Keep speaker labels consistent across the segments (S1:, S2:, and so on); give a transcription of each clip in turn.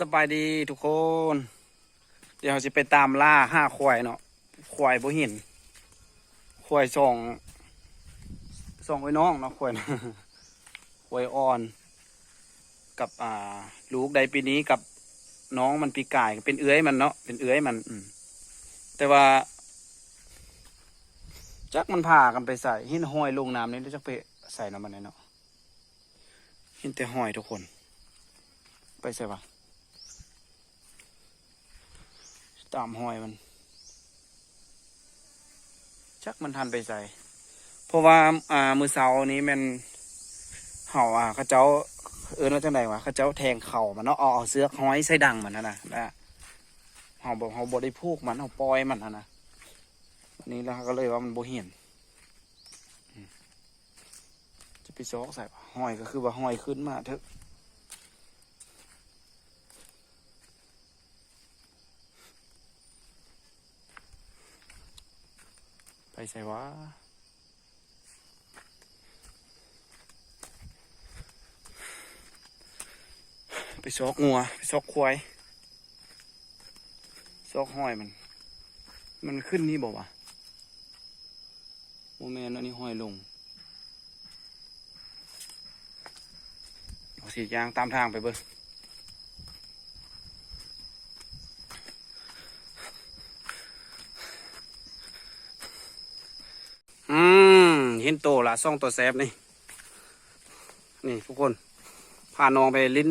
S1: สบายดีทุกคน เดี๋ยวเราจะไปตามล่าห้าควายเนาะควายบ่ห็นควายสองสองไอ้น้องเนาะควายควายอ่อน กับอ่า ลูกใดปีนี้กับน้องมันปีกายเป็นเอื้อยมันเนาะเป็นเอื้อยมัน อืแต่ว่า จักมันพากันไปใส่หินห้อยลงน้ำนี่แล้วจักไปใส่น้ำมันเนาะห็นแต่ห้อยทุกคน ไปใส่ปะ ตามหอยมันจักมันทันไปใส่เพราะว่าอ่ามือเสาร์นี้มันเห่าอะเขาเจ้า เออแล้วจังไดวะเขาเจ้าแทงเข่ามันเนาะเอาเอเสื้อห้อยใส่ดังมันนะนะนะเห่าบอกเห่าบได้พูกมันเห่าปล่อยมันนะนะวันนี้แล้วก็เลยว่ามันโบเห็นจะไปซอกใส่ห้อยก็คือว่าห้อยขึ้นมาเถอะ ใส่วะไปซอกงัวไปซอกควายซอกห้อยมัน มันขึ้นนี่บอกว่าโมเมนต์อันนี้ห้อยลงเอาสียางตามทางไปเบิ้งอืม เห็นโตละซ่องตัวแซบนี่ นี่ทุกคน พาน้องไปลิ้น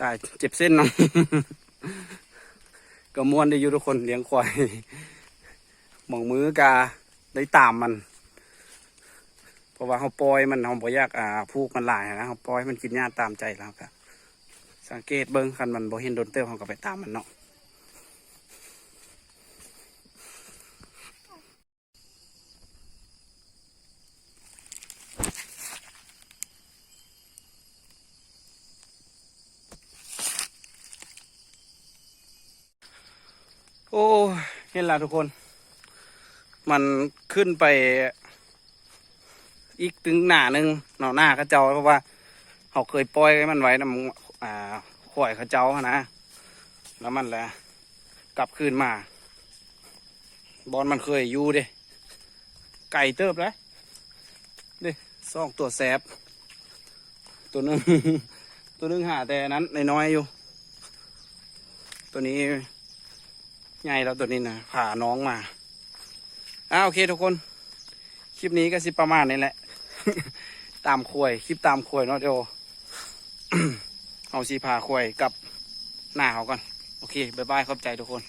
S1: ตายเจ็บเส้นเนาะก็ม้วนได้อยู่ทุกคนเลี้ยงควายหมองมือกาได้ตามมัน เพราะว่าเขาปล่อยมันเขาบ่อยากอ่าพูกมันหลายนะเขาปล่อยมันกินหญ้าตามใจแล้วก็สังเกตเบิ้งคันมันบ่เห็นโดนเต้าเขาก็ไปตามมันเนาะ โอ้ยเห็นและทุกคน มันขึ้นไป อีกถึงหน้าหนึ่งเนาหน้าเขาเจ้าเพราะว่าเขาเคยปล่อยมันไว้นำอ่าข่อยเขาเจ้านะแล้วมันแหละกลับคืนมา บอลมันเคยอยู่เด้ไก่เติบเลยเด้ซอกตัวแสบ ตัวหนึงตัวหนึงหาแต่นั้นน้อยๆอยู่ ตัวนี้ ใหญ่แล้วตัวนี้นะผ่าน้องมาอ้าโอเคทุกคน คลิปนี้ก็สิประมาณนี้แหละ ตามควยคลิปตามควยเนาะเดี๋ยวเอาสีผ่าควยกับหน้าเขาก่อน โอเคบายบายขอบใจทุกคน